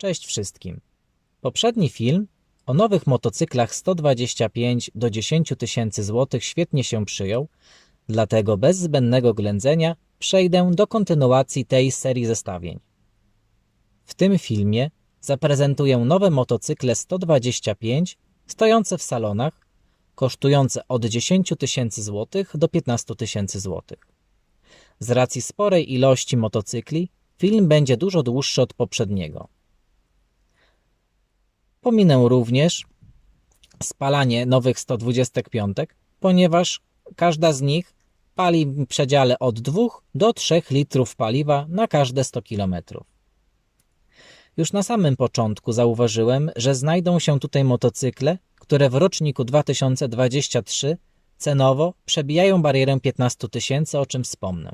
Cześć wszystkim. Poprzedni film o nowych motocyklach 125 do 10 tysięcy złotych świetnie się przyjął, dlatego bez zbędnego ględzenia przejdę do kontynuacji tej serii zestawień. W tym filmie zaprezentuję nowe motocykle 125 stojące w salonach, kosztujące od 10 tysięcy złotych do 15 tysięcy złotych. Z racji sporej ilości motocykli, film będzie dużo dłuższy od poprzedniego. Pominę również spalanie nowych 125, ponieważ każda z nich pali w przedziale od 2 do 3 litrów paliwa na każde 100 km. Już na samym początku zauważyłem, że znajdą się tutaj motocykle, które w roczniku 2023 cenowo przebijają barierę 15 tysięcy, o czym wspomnę.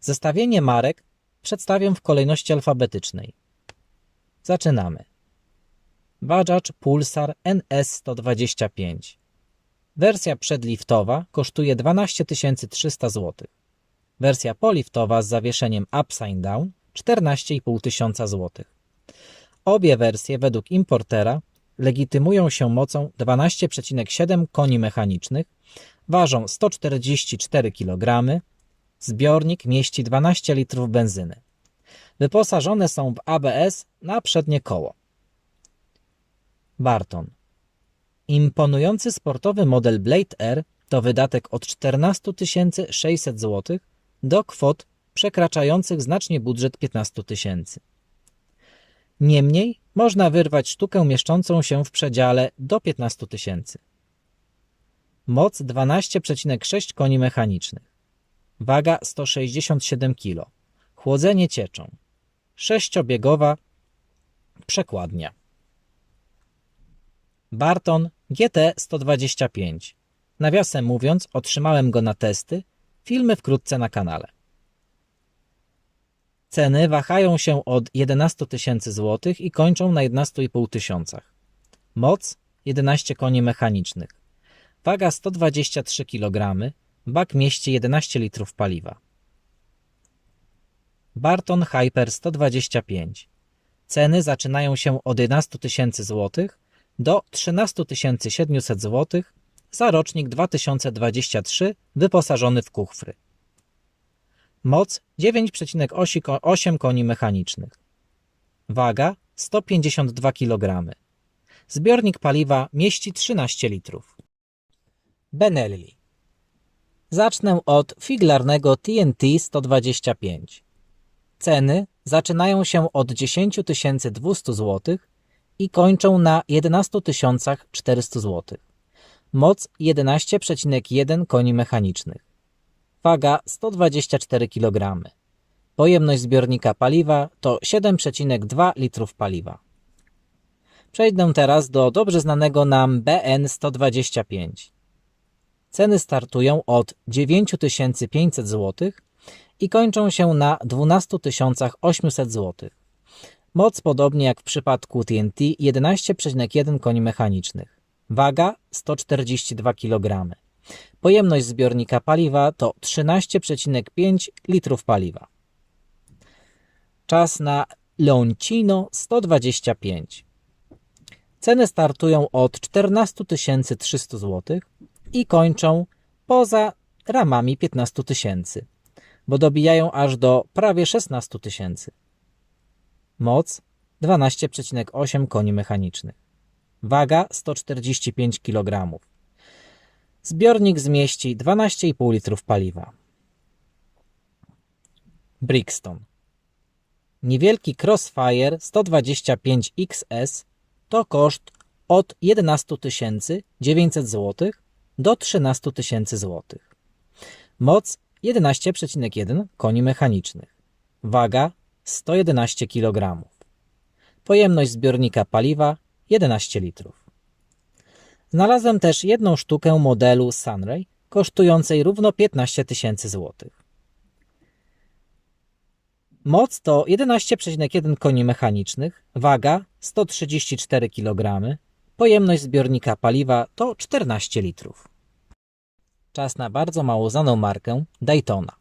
Zestawienie marek przedstawię w kolejności alfabetycznej. Zaczynamy. Bajaj Pulsar NS125. Wersja przedliftowa kosztuje 12 300 zł. Wersja poliftowa z zawieszeniem upside down 14,5 tysiąca zł. Obie wersje według importera legitymują się mocą 12,7 koni mechanicznych, ważą 144 kg, zbiornik mieści 12 litrów benzyny. Wyposażone są w ABS na przednie koło. Barton. Imponujący sportowy model Blade Air to wydatek od 14 600 zł do kwot przekraczających znacznie budżet 15 tysięcy. Niemniej można wyrwać sztukę mieszczącą się w przedziale do 15 tysięcy. Moc 12,6 koni mechanicznych. Waga 167 kg. Chłodzenie cieczą. Sześciobiegowa przekładnia. Barton GT 125. Nawiasem mówiąc, otrzymałem go na testy. Filmy wkrótce na kanale. Ceny wahają się od 11 tysięcy złotych i kończą na 11,5 tysiącach. Moc 11 koni mechanicznych. Waga 123 kg. Bak mieści 11 litrów paliwa. Barton Hyper 125. Ceny zaczynają się od 11 tysięcy złotych do 13 700 zł za rocznik 2023 wyposażony w kuchfry. Moc 9,8 koni mechanicznych. Waga 152 kg. Zbiornik paliwa mieści 13 litrów. Benelli. Zacznę od figlarnego TNT 125. Ceny zaczynają się od 10 200 zł i kończą na 11 400 zł. Moc 11,1 koni mechanicznych. Waga 124 kg. Pojemność zbiornika paliwa to 7,2 litrów paliwa. Przejdę teraz do dobrze znanego nam BN 125. Ceny startują od 9500 zł i kończą się na 12 800 zł. Moc podobnie jak w przypadku TNT 11,1 koni mechanicznych. Waga 142 kg. Pojemność zbiornika paliwa to 13,5 litrów paliwa. Czas na Leoncino 125. Ceny startują od 14 300 zł i kończą poza ramami 15 tysięcy, bo dobijają aż do prawie 16 tysięcy. Moc 12,8 koni mechanicznych. Waga 145 kg. Zbiornik zmieści 12,5 litrów paliwa. Brixton. Niewielki Crossfire 125 XS to koszt od 11 900 zł do 13 tysięcy zł. Moc 11,1 koni mechanicznych. Waga 111 kg. Pojemność zbiornika paliwa 11 litrów. Znalazłem też jedną sztukę modelu Sunray kosztującej równo 15 tysięcy złotych. Moc to 11,1 koni mechanicznych, waga 134 kg, pojemność zbiornika paliwa to 14 litrów. Czas na bardzo mało znaną markę Daytona.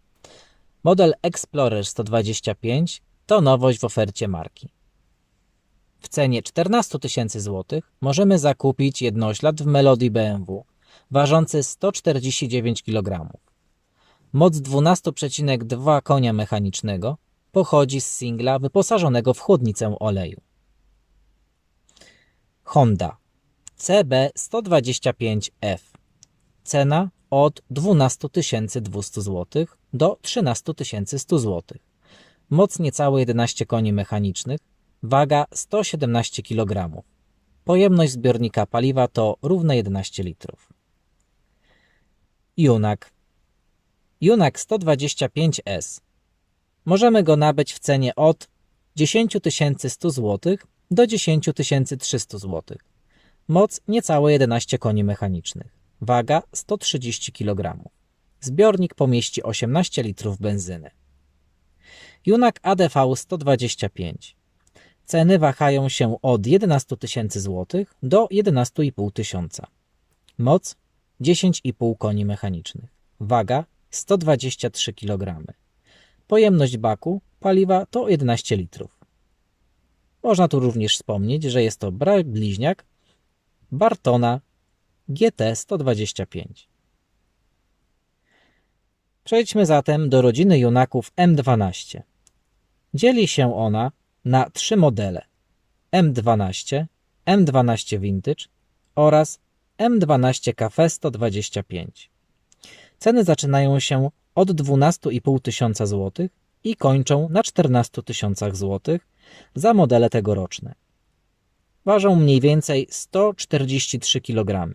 Model Explorer 125 to nowość w ofercie marki. w cenie 14 tysięcy złotych możemy zakupić jednoślad w Melodii BMW ważący 149 kg. Moc 12,2 konia mechanicznego pochodzi z singla wyposażonego w chłodnicę oleju. Honda CB125F Cena od 12 200 zł do 13 100 zł. Moc niecałe 11 koni mechanicznych, waga 117 kg. Pojemność zbiornika paliwa to równe 11 litrów. Junak Junak 125S Możemy go nabyć w cenie od 10 100 zł do 10 300 zł. Moc niecałe 11 koni mechanicznych. Waga 130 kg. Zbiornik pomieści 18 litrów benzyny. Junak ADV 125. Ceny wahają się od 11 tysięcy zł do 11,5 tysiąca. Moc 10,5 koni mechanicznych. Waga 123 kg. Pojemność baku paliwa to 11 litrów. Można tu również wspomnieć, że jest to brak bliźniak Bartona GT 125. Przejdźmy zatem do rodziny Junaków M12. Dzieli się ona na trzy modele: M12, M12 Vintage oraz M12 Cafe 125. Ceny zaczynają się od 12,5 tysiąca złotych i kończą na 14 tysiącach złotych za modele tegoroczne. Ważą mniej więcej 143 kg.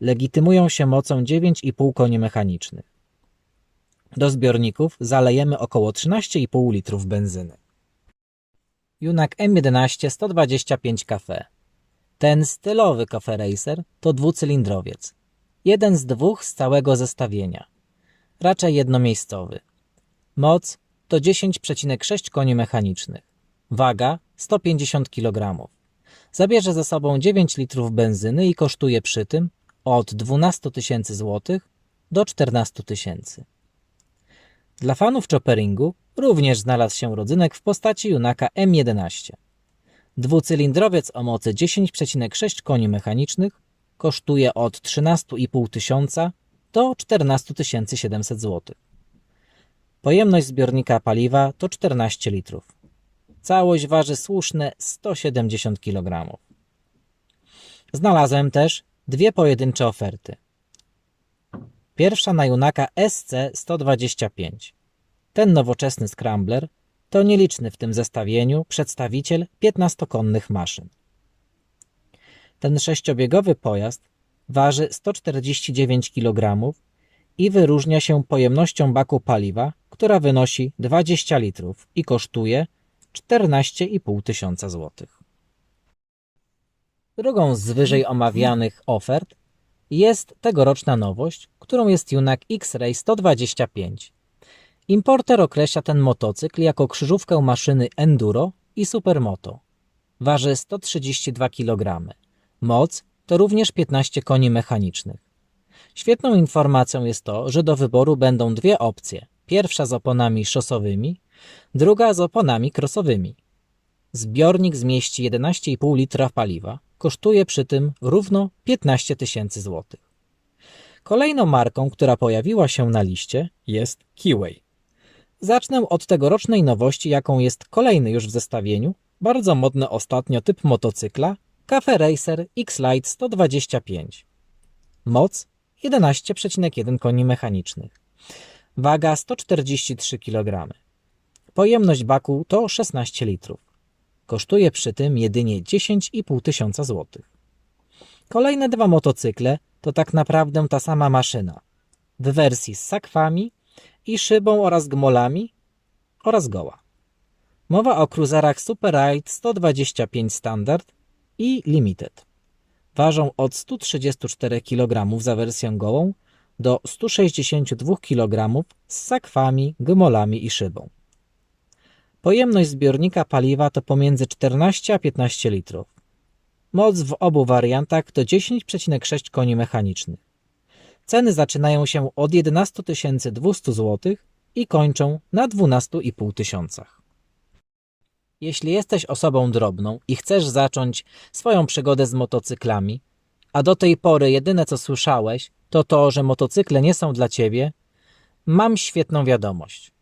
Legitymują się mocą 9,5 koni mechanicznych. Do zbiorników zalejemy około 13,5 litrów benzyny. Junak M11 125 Cafe. Ten stylowy Cafe Racer to dwucylindrowiec. Jeden z dwóch z całego zestawienia. Raczej jednomiejscowy. Moc to 10,6 koni mechanicznych. Waga 150 kg. Zabierze ze sobą 9 litrów benzyny i kosztuje przy tym od 12 tysięcy złotych do 14 tysięcy. Dla fanów chopperingu również znalazł się rodzynek w postaci Junaka M11. Dwucylindrowiec o mocy 10,6 koni mechanicznych kosztuje od 13,5 tysiąca do 14 700 zł. Pojemność zbiornika paliwa to 14 litrów. Całość waży słuszne 170 kg. Znalazłem też dwie pojedyncze oferty. Pierwsza na Junaka SC125. Ten nowoczesny scrambler to nieliczny w tym zestawieniu przedstawiciel 15-konnych maszyn. Ten sześciobiegowy pojazd waży 149 kg i wyróżnia się pojemnością baku paliwa, która wynosi 20 litrów i kosztuje 14,5 tysiąca złotych. Drugą z wyżej omawianych ofert jest tegoroczna nowość, którą jest Junak X-Ray 125. Importer określa ten motocykl jako krzyżówkę maszyny Enduro i Supermoto. Waży 132 kg. Moc to również 15 koni mechanicznych. Świetną informacją jest to, że do wyboru będą dwie opcje. Pierwsza z oponami szosowymi, druga z oponami crossowymi. Zbiornik zmieści 11,5 litra paliwa, kosztuje przy tym równo 15 tysięcy złotych. Kolejną marką, która pojawiła się na liście jest Kiway. Zacznę od tegorocznej nowości, jaką jest kolejny już w zestawieniu, bardzo modny ostatnio typ motocykla Cafe Racer X-Lite 125. Moc 11,1 koni mechanicznych. Waga 143 kg. Pojemność baku to 16 litrów. Kosztuje przy tym jedynie 10,5 tysiąca złotych. Kolejne dwa motocykle to tak naprawdę ta sama maszyna. W wersji z sakwami i szybą oraz gmolami oraz goła. Mowa o cruzerach Super Ride 125 Standard i Limited. Ważą od 134 kg za wersję gołą do 162 kg z sakwami, gmolami i szybą. Pojemność zbiornika paliwa to pomiędzy 14 a 15 litrów. Moc w obu wariantach to 10,6 koni mechanicznych. Ceny zaczynają się od 11 200 zł i kończą na 12,5 tysiącach. Jeśli jesteś osobą drobną i chcesz zacząć swoją przygodę z motocyklami, a do tej pory jedyne co słyszałeś to to, że motocykle nie są dla ciebie, mam świetną wiadomość.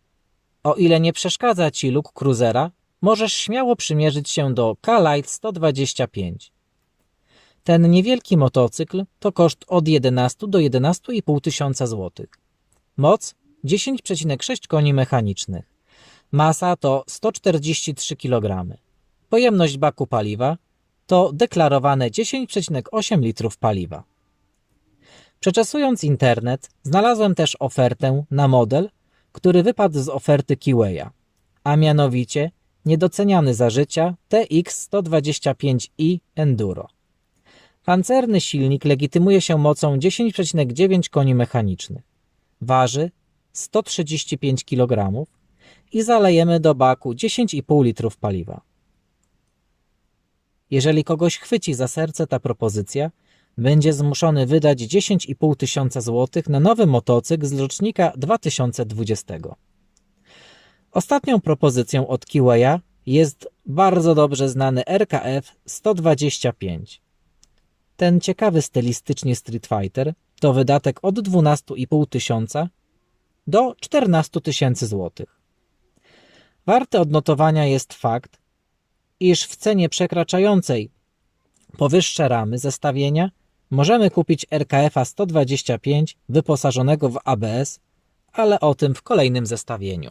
O ile nie przeszkadza ci luk Cruisera, możesz śmiało przymierzyć się do K-Lite 125. Ten niewielki motocykl to koszt od 11 do 11,5 tysiąca złotych. Moc 10,6 koni mechanicznych. Masa to 143 kg. Pojemność baku paliwa to deklarowane 10,8 litrów paliwa. Przeczesując internet, znalazłem też ofertę na model, który wypadł z oferty Kiweya, a mianowicie niedoceniany za życia TX125i Enduro. Pancerny silnik legitymuje się mocą 10,9 koni mechanicznych. Waży 135 kg i zalejemy do baku 10,5 litrów paliwa. Jeżeli kogoś chwyci za serce ta propozycja, będzie zmuszony wydać 10,5 tysiąca złotych na nowy motocykl z rocznika 2020. Ostatnią propozycją od Kiweya jest bardzo dobrze znany RKF 125. Ten ciekawy stylistycznie Street Fighter to wydatek od 12,5 tysiąca do 14 tysięcy złotych. Warty odnotowania jest fakt, iż w cenie przekraczającej powyższe ramy zestawienia możemy kupić RKF 125 wyposażonego w ABS, ale o tym w kolejnym zestawieniu.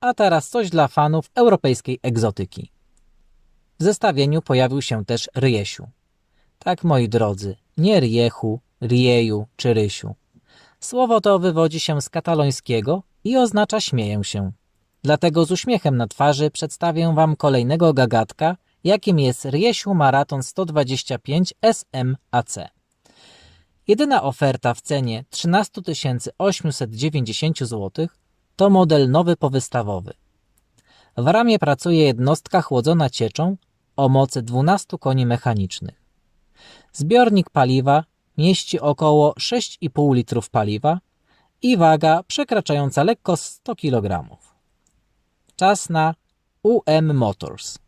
A teraz coś dla fanów europejskiej egzotyki. W zestawieniu pojawił się też Ryesiu. Tak, moi drodzy, nie Riechu, Rieju czy Rysiu. Słowo to wywodzi się z katalońskiego i oznacza śmieję się. Dlatego z uśmiechem na twarzy przedstawię Wam kolejnego gagatka, jakim jest Riesiu Maraton 125 SMAC. Jedyna oferta w cenie 13 890 zł to model nowy powystawowy. W ramie pracuje jednostka chłodzona cieczą o mocy 12 koni mechanicznych. Zbiornik paliwa mieści około 6,5 litrów paliwa i waga przekraczająca lekko 100 kg. Czas na UM Motors.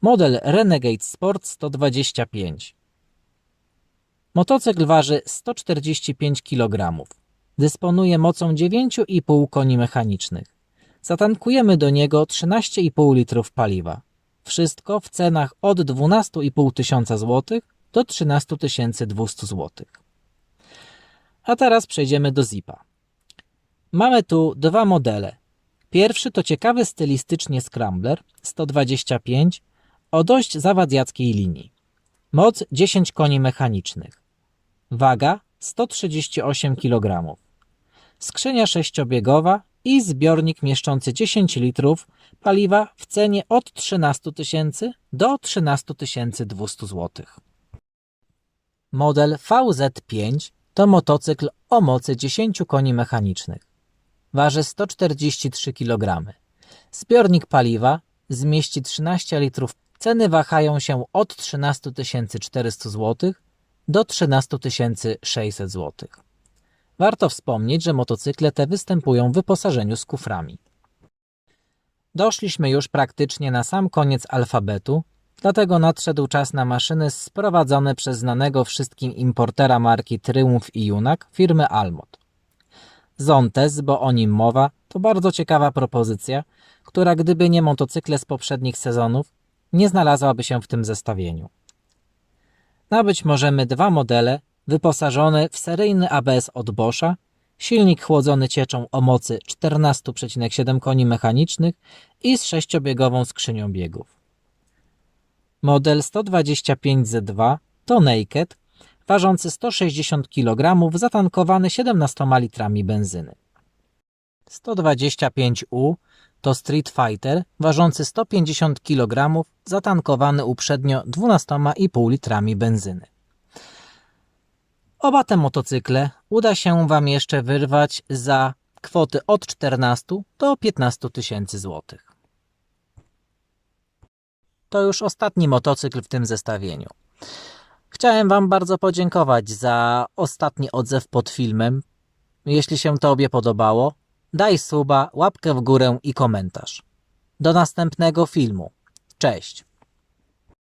Model Renegade Sport 125. Motocykl waży 145 kg. Dysponuje mocą 9,5 koni mechanicznych. Zatankujemy do niego 13,5 litrów paliwa. Wszystko w cenach od 12,5 tysiąca złotych do 13 200 złotych. A teraz przejdziemy do Zipa. Mamy tu dwa modele. Pierwszy to ciekawy stylistycznie Scrambler 125 o dość zawadiackiej linii. Moc 10 koni mechanicznych. Waga 138 kg. Skrzynia sześciobiegowa i zbiornik mieszczący 10 litrów paliwa w cenie od 13 tysięcy do 13 200 zł. Model VZ5 to motocykl o mocy 10 koni mechanicznych. Waży 143 kg. Zbiornik paliwa zmieści 13 litrów. Ceny wahają się od 13 400 zł do 13 600 zł. Warto wspomnieć, że motocykle te występują w wyposażeniu z kuframi. Doszliśmy już praktycznie na sam koniec alfabetu, dlatego nadszedł czas na maszyny sprowadzone przez znanego wszystkim importera marki Triumph i Junak firmy Almot. Zontes, bo o nim mowa, to bardzo ciekawa propozycja, która gdyby nie motocykle z poprzednich sezonów, nie znalazłaby się w tym zestawieniu. Nabyć możemy dwa modele wyposażone w seryjny ABS od Boscha, silnik chłodzony cieczą o mocy 14,7 koni mechanicznych i z sześciobiegową skrzynią biegów. Model 125Z2 to Naked, ważący 160 kg, zatankowany 17 litrami benzyny. 125U to Street Fighter, ważący 150 kg, zatankowany uprzednio 12,5 litrami benzyny. Oba te motocykle uda się Wam jeszcze wyrwać za kwoty od 14 do 15 tysięcy złotych. To już ostatni motocykl w tym zestawieniu. Chciałem Wam bardzo podziękować za ostatni odzew pod filmem. Jeśli się Tobie podobało, daj suba, łapkę w górę i komentarz. Do następnego filmu. Cześć.